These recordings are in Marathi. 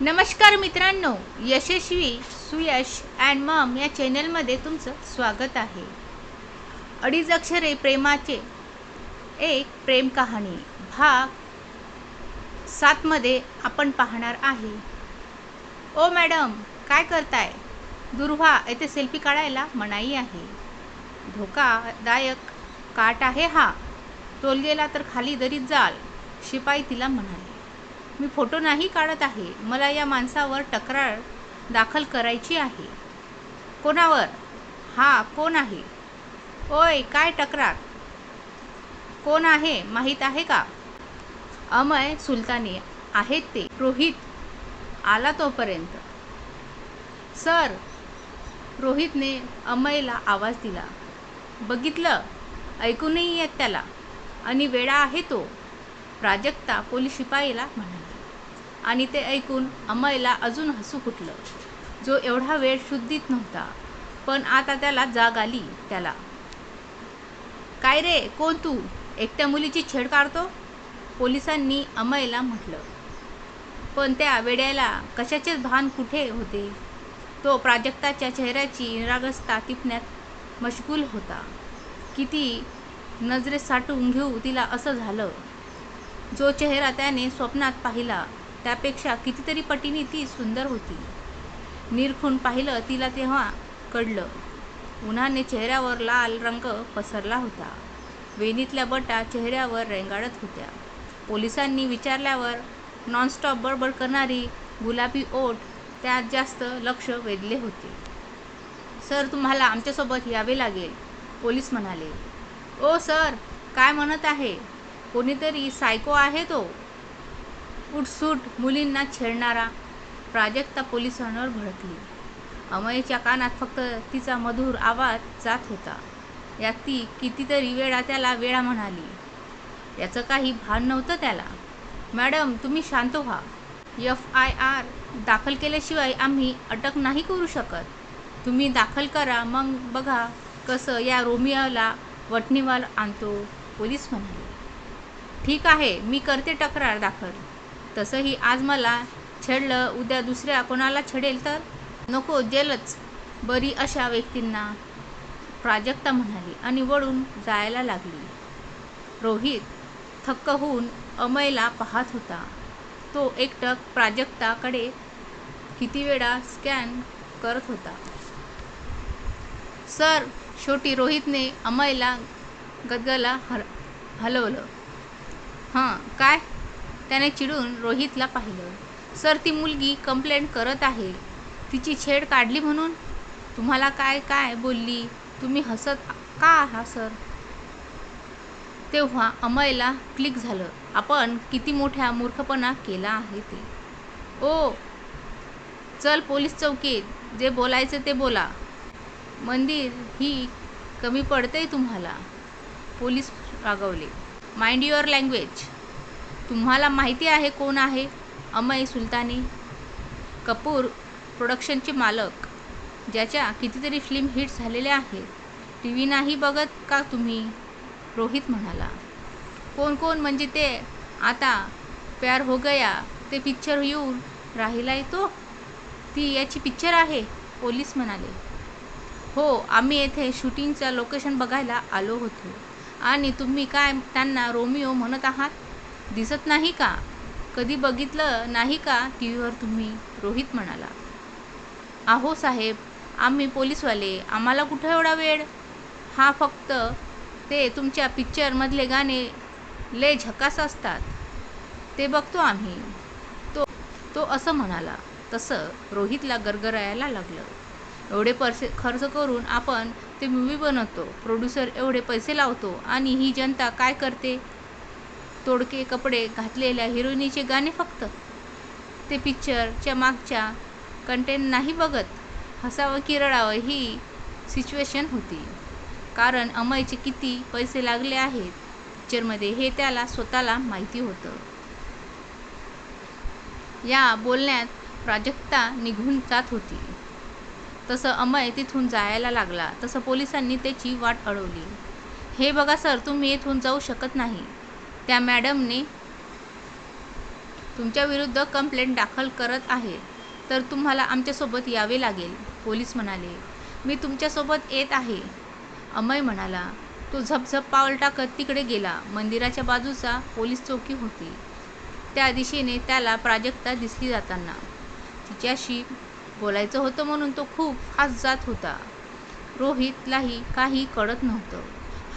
नमस्कार मित्रांनो यशस्वी सुयश अँड मम या चॅनलमध्ये तुमचं स्वागत आहे. अडीच अक्षरे प्रेमाचे एक प्रेम कहाणी. भाग सातमध्ये आपण पाहणार आहे. ओ मॅडम काय करताय? दुर्वा येथे सेल्फी काढायला मनाई आहे. धोकादायक काट आहे हा. तोल गेला तर खाली दरीत जाल शिपाई तिला म्हणाले. मी फोटो नाही काढत आहे. मला या माणसावर तक्रार दाखल करायची आहे. कोणावर? हा कोण आहे? ओय काय तक्रार? कोण आहे? माहीत आहे का? अमय सुलतानी आहेत ते. रोहित आला तोपर्यंत. सर रोहितने अमयला आवाज दिला. बघितलं? ऐकूनही येत त्याला. आणि वेळा आहे तो. प्राजक्ता पोलीस शिपाईला म्हणाला. आणि ते ऐकून अमयला अजून हसू फुटलं. जो एवढा वेळ शुद्धीत नव्हता पण आता त्याला जाग आली त्याला. काय रे कोण तू? एकट्या मुलीची छेड काढतो? पोलिसांनी अमयला म्हटलं. पण त्या वेड्याला कशाचेच भान कुठे होते? तो प्राजक्ताच्या चेहऱ्याची निरागसता टिपण्यात मशगूल होता. किती नजरेत साठवून घेऊ तिला असं झालं. जो चेहरा त्याने स्वप्नात पाहिला त्यापेक्षा कितीतरी पटीने ती सुंदर होती. निरखून पाहिलं तिला तेव्हा कळलं. उन्हाने चेहऱ्यावर लाल रंग पसरला होता. वेणीतल्या बटा चेहऱ्यावर रेंगाळत होत्या. पोलिसांनी विचारल्यावर नॉनस्टॉप बडबड करणारी गुलाबी ओठ त्यात जास्त लक्ष वेधले होते. सर तुम्हाला आमच्यासोबत यावे लागेल पोलीस म्हणाले. ओ सर काय म्हणत आहे? कोणीतरी सायको आहे तो. उठसूट मुलींना छेडणारा प्राजक्ता पोलिसांवर भडकली. अमयच्या कानात फक्त तिचा मधुर आवाज जात होता. यात ती कितीतरी वेळा त्याला वेळा म्हणाली याचं काही भान नव्हतं त्याला. मॅडम तुम्ही शांत व्हा. एफ आय आर दाखल केल्याशिवाय आम्ही अटक नाही करू शकत. तुम्ही दाखल करा मग बघा कसं या रोमियाला वटणीवाल आणतो पोलीस म्हणाले. ठीक आहे मी करते तक्रार दाखल. तसंही आज मला छेडलं उद्या दुसऱ्या कोणाला छेडेल तर? नको जेलच. बरी अशा व्यक्तींना प्राजक्ता म्हणाली आणि वळून जायला लागली. रोहित थक्क होऊन अमयला पाहत होता. तो एकटक प्राजक्ताकडे किती वेळा स्कॅन करत होता. सर शेवटी रोहितने अमयला गदगला हल हलवलं. हां काय? त्याने चिडून रोहितला पाहिलं. सर ती मुलगी कंप्लेंट करत आहे. तिची छेड काढली म्हणून? तुम्हाला काय काय बोलली? तुम्ही हसत का आहात सर? तेव्हा अमयला क्लिक झालं. आपण किती मोठ्या मूर्खपणा केला आहे ते. ओ चल पोलीस चौकीत. जे बोलायचं ते बोला. मंदिर ही कमी पडते तुम्हाला. पोलीस रागवले. माइंड युअर लँग्वेज तुम्हाला माहिती आहे कोण आहे? अमय सुलतानी कपूर प्रोडक्शनचे मालक ज्याच्या कितीतरी फिल्म हिट झालेल्या आहेत. टी व्ही नाही बघत का तुम्ही? रोहित म्हणाला. कोण कोण म्हणजे ते? आता प्यार हो गया ते पिक्चर येऊन राहिला तो? ती याची पिक्चर आहे पोलीस म्हणाले. हो आम्ही येथे शूटिंगचं लोकेशन बघायला आलो होतो. आणि तुम्ही काय त्यांना रोमिओ म्हणत आहात? दिसत नाही का? कधी बघितलं नाही का टी व्हीवर तुम्ही? रोहित म्हणाला. आहो साहेब आम्ही पोलीसवाले आम्हाला कुठं एवढा वेळ? हा फक्त ते तुमच्या पिक्चरमधले गाणे लय झकास असतात. ते बघतो आम्ही. तो तो असं म्हणाला. तसं रोहितला गरगरायला लागलं. एवढे पैसे खर्च करून आपण ते मूवी बनवतो. प्रोड्युसर एवढे पैसे लावतो आणि ही जनता काय करते? तोडके कपडे घातलेल्या हिरोईनीचे गाणे फक्त. ते पिक्चरच्या मागच्या कंटेंट नाही बघत हसावं की रडावं ही सिच्युएशन होती. कारण अमयचे किती पैसे लागले आहेत पिक्चरमध्ये हे त्याला स्वतःला माहिती होतं. या बोलण्यात प्राजक्ता निघून जात होती. तसं अमय तिथून जायला लागला तसं पोलिसांनी त्याची वाट अडवली. हे बघा सर तुम्ही येथून जाऊ शकत नाही. त्या मॅडमने तुमच्या विरुद्ध कंप्लेंट दाखल करत आहे तर तुम्हाला आमच्यासोबत यावे लागेल पोलीस म्हणाले. मी तुमच्यासोबत येत आहे. अमय म्हणाला तो झपझप पाऊल टाकत तिकडे गेला. मंदिराच्या बाजूचा पोलीस चौकी होती. त्या दिशेने त्याला प्राजक्ता दिसली जाताना. तिच्याशी बोलायचं होतं म्हणून तो खूप फास्ट जात होता. रोहितलाही काही कळत नव्हतं.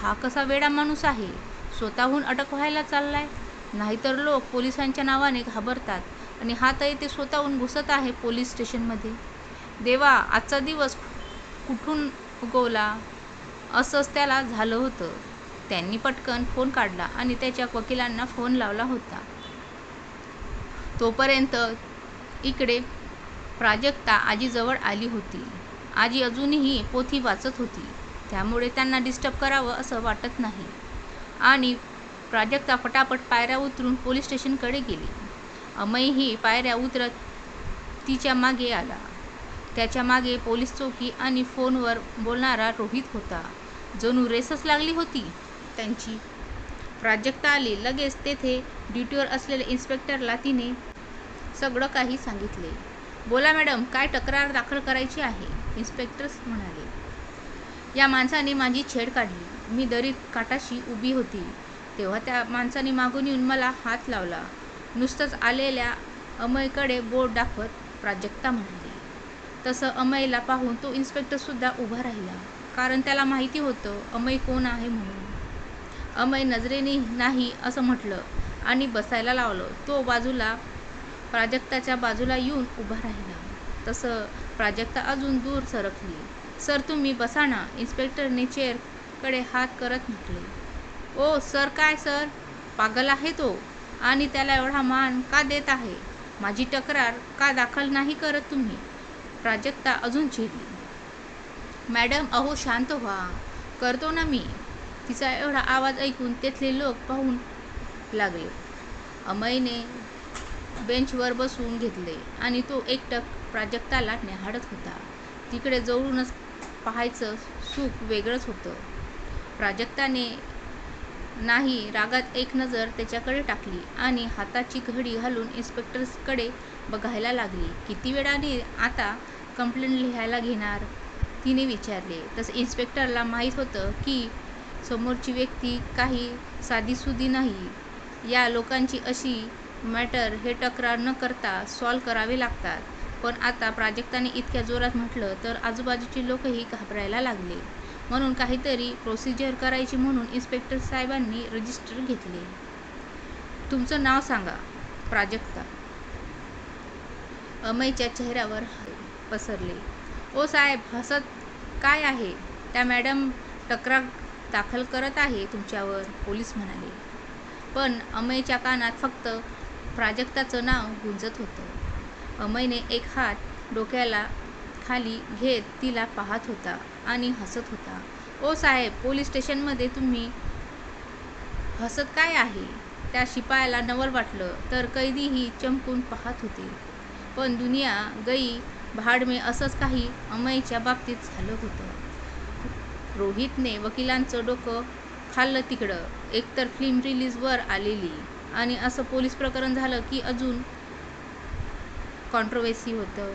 हा कसा वेडा माणूस आहे? स्वतःहून अटक व्हायला चाललाय. नाहीतर लोक पोलिसांच्या नावाने घाबरतात आणि हा तर स्वतःहून घुसत आहे पोलीस स्टेशनमध्ये. देवा आजचा दिवस कुठून उगवला? असंच त्याला झालं होतं. त्यांनी पटकन फोन काढला आणि त्याच्या वकिलांना फोन लावला होता. तोपर्यंत इकडे प्राजक्ता आजीजवळ आली होती. आजी अजूनही पोथी वाचत होती. त्यामुळे त्यांना डिस्टर्ब करावं असं वाटत नाही. आणि प्राजक्ता फटाफट पायऱ्या उतरून पोलीस स्टेशनकडे गेली. अमयही पायऱ्या उतरत तिच्यामागे आला. त्याच्यामागे पोलीस चौकी आणि फोनवर बोलणारा रोहित होता. जणू रेसच लागली होती. त्यांची प्राजक्ता आली. लगेच तेथे ड्युटीवर असलेल्या इन्स्पेक्टरला तिने सगळं काही सांगितले. बोला मॅडम काय तक्रार दाखल करायची आहे? इन्स्पेक्टर्स म्हणाले. या माणसाने माझी छेड काढली. मी दरीत काटाशी उभी होती. तेव्हा त्या माणसाने मागून येऊन मला हात लावला. नुसतंच आलेल्या अमयकडे बोट दाखवत प्राजक्ता म्हणाली तसं अमयला पाहून तो इन्स्पेक्टरसुद्धा उभा राहिला कारण त्याला माहिती होतं अमय कोण आहे म्हणून. अमय नजरेने नाही असं म्हटलं आणि बसायला लावलं. तो बाजूला प्राजक्ताच्या बाजूला येऊन उभा राहिला. तसं प्राजक्ता अजून दूर सरकली. सर तुम्ही बसा ना. इन्स्पेक्टरने कडे हात करत म्हटले ओ सर काय सर? पागल आहे तो आणि त्याला एवढा मान का देत आहे? माझी तक्रार का दाखल नाही करत तुम्ही? प्राजक्ता अजून चिडली. मॅडम अहो शांत व्हा. करतो ना मी. तिचा एवढा आवाज ऐकून तेथले लोक पाहून लागले. अमयने बेंचवर बसवून घेतले आणि तो एकटक प्राजक्ताला निहाडत होता. तिकडे जवळूनच पाहायचं सुख वेगळंच होतं. प्राजक्ताने नाही रागात एक नजर त्याच्याकडे टाकली आणि हाताची घडी घालून इन्स्पेक्टर्सकडे बघायला लागली. किती वेळाने आता कंप्लेंट लिहायला घेणार? तिने विचारले. तसं इन्स्पेक्टरला माहीत होतं की समोरची व्यक्ती काही साधीसुधी नाही. या लोकांची अशी मॅटर हे तक्रार न करता सॉल्व करावे लागतात. पण आता प्राजक्ताने इतक्या जोरात म्हटलं तर आजूबाजूचे लोकही घाबरायला लागले. म्हणून काहीतरी प्रोसिजर करायची म्हणून इन्स्पेक्टर साहेबांनी रजिस्टर घेतले. तुमचं नाव सांगा प्राजक्ता. अमयच्या चेहऱ्यावर पसरले. ओ साहेब हसत काय आहे? त्या मॅडम तक्रार दाखल करत आहे तुमच्यावर पोलीस म्हणाले. पण अमयच्या कानात फक्त प्राजक्ताचं नाव गुंजत होतं. अमयने एक हात डोक्याला खाली घेत तिला पाहत होता आणि हसत होता. ओ साहेब पोलीस स्टेशनमध्ये तुम्ही हसत काय आहे त्या शिपायाला नवल वाटलं तर कैदीही चमकून पाहत होते. पण दुनिया गई भाडमे असंच काही अमयच्या बाबतीत झालं होतं. रोहितने वकिलांचं डोकं खाल्लं तिकडं. एकतर फिल्म रिलीजवर आलेली. आणि असं पोलीस प्रकरण झालं की अजून कॉन्ट्रोवर्सी होतं.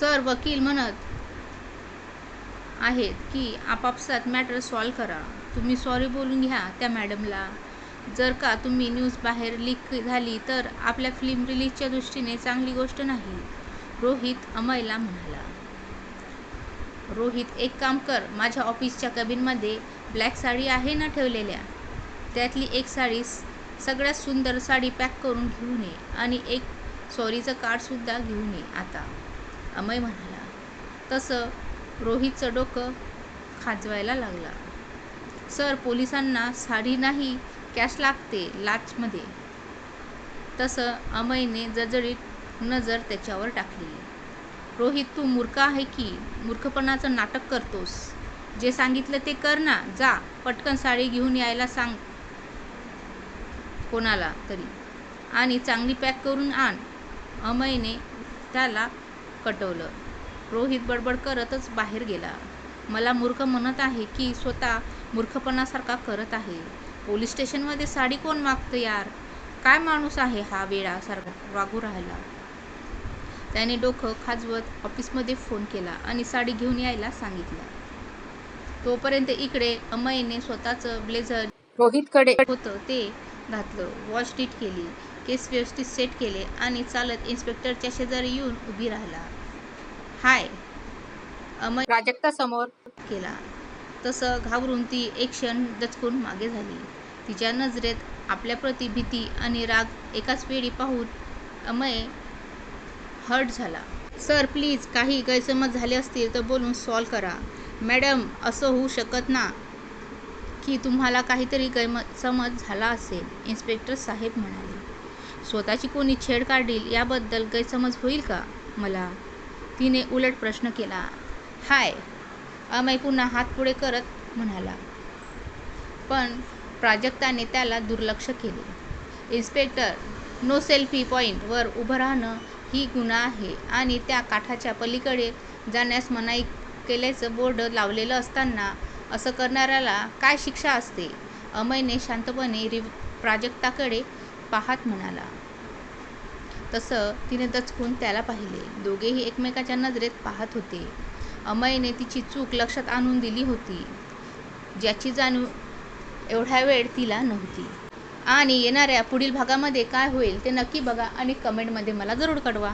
सर वकील म्हणत आहेत की आपापसात मॅटर सॉल्व करा. तुम्ही सॉरी बोलून घ्या त्या मॅडमला. जर का तुम्ही न्यूज बाहेर लीक झाली तर आपल्या फिल्म रिलीजच्या दृष्टीने चांगली गोष्ट नाही रोहित अमयला म्हणाला. रोहित एक काम कर माझ्या ऑफिसच्या कबिनमध्ये ब्लॅक साडी आहे ना ठेवलेल्या? त्यातली एक साडी सगळ्यात सुंदर साडी पॅक करून घेऊन ये आणि एक सॉरीचं कार्डसुद्धा घेऊन ये आता. अमय म्हणाला. तसं रोहितचं डोकं खाजवायला लागला. सर पोलिसांना साडी नाही कॅश लागते लाचमध्ये. तसं अमयने जजळीत नजर त्याच्यावर टाकली. रोहित तू मूर्ख आहे की? मूर्खपणाचं नाटक करतोस. जे सांगितलं ते कर ना जा पटकन साडी घेऊन यायला सांग. कोणाला तरी. आणि चांगली पॅक करून आण. अमयने त्याला कटवलं. रोहित बडबड करतच बाहेर गेला. मला मूर्ख म्हणत आहे की स्वतः मूर्खपणासारखा करत आहे. पोलीस स्टेशनमध्ये साडी कोण मागतं यार? काय माणूस आहे हा वेळासारखा वागू राहिला. त्याने डोकं खाजवत ऑफिसमध्ये फोन केला आणि साडी घेऊन यायला सांगितलं. तोपर्यंत इकडे अमयने स्वतःचं ब्लेझर रोहितकडे होतं ते घातलं. वॉच टीट केली. केस व्यवस्थित सेट केले आणि चालत इन्स्पेक्टरच्या शेजारी येऊन उभी राहिला. हाय. अमय प्राजक्ता समोर. केला. तसं घाबरून ती एक क्षण दचकून मागे झाली. तिच्या नजरेत आपल्याप्रती भीती आणि राग एकाच वेळी पाहून अमय हर्ट झाला. सर प्लीज काही गैरसमज झाले असतील तर बोलून सॉल्व करा. मॅडम असं होऊ शकत ना की तुम्हाला काहीतरी गैरसमज झाला असेल इन्स्पेक्टर साहेब म्हणाले. स्वतःची कोणी छेड काढील याबद्दल गैरसमज होईल का? मला. तिने उलट प्रश्न केला. हाय. अमय पुन्हा हात पुढे करत म्हणाला. पण प्राजक्ताने त्याला दुर्लक्ष केले. इन्स्पेक्टर नो सेल्फी पॉईंटवर उभं राहणं ही गुन्हा आहे आणि त्या काठाच्या पलीकडे जाण्यास मनाई केल्याचं बोर्ड लावलेलं असताना असं करणाऱ्याला काय शिक्षा असते? अमयने शांतपणे रिव प्राजक्ताकडे पाहत म्हणाला. तसं तिने दचकून त्याला पाहिले. दोघेही एकमेकाच्या नजरेत पाहत होते. अमयने तिची चूक लक्षात आणून दिली होती ज्याची जाणीव एवढ्या वेळ तिला नव्हती. आणि येणाऱ्या पुढील भागामध्ये काय होईल ते नक्की बघा आणि कमेंटमध्ये मला जरूर कळवा.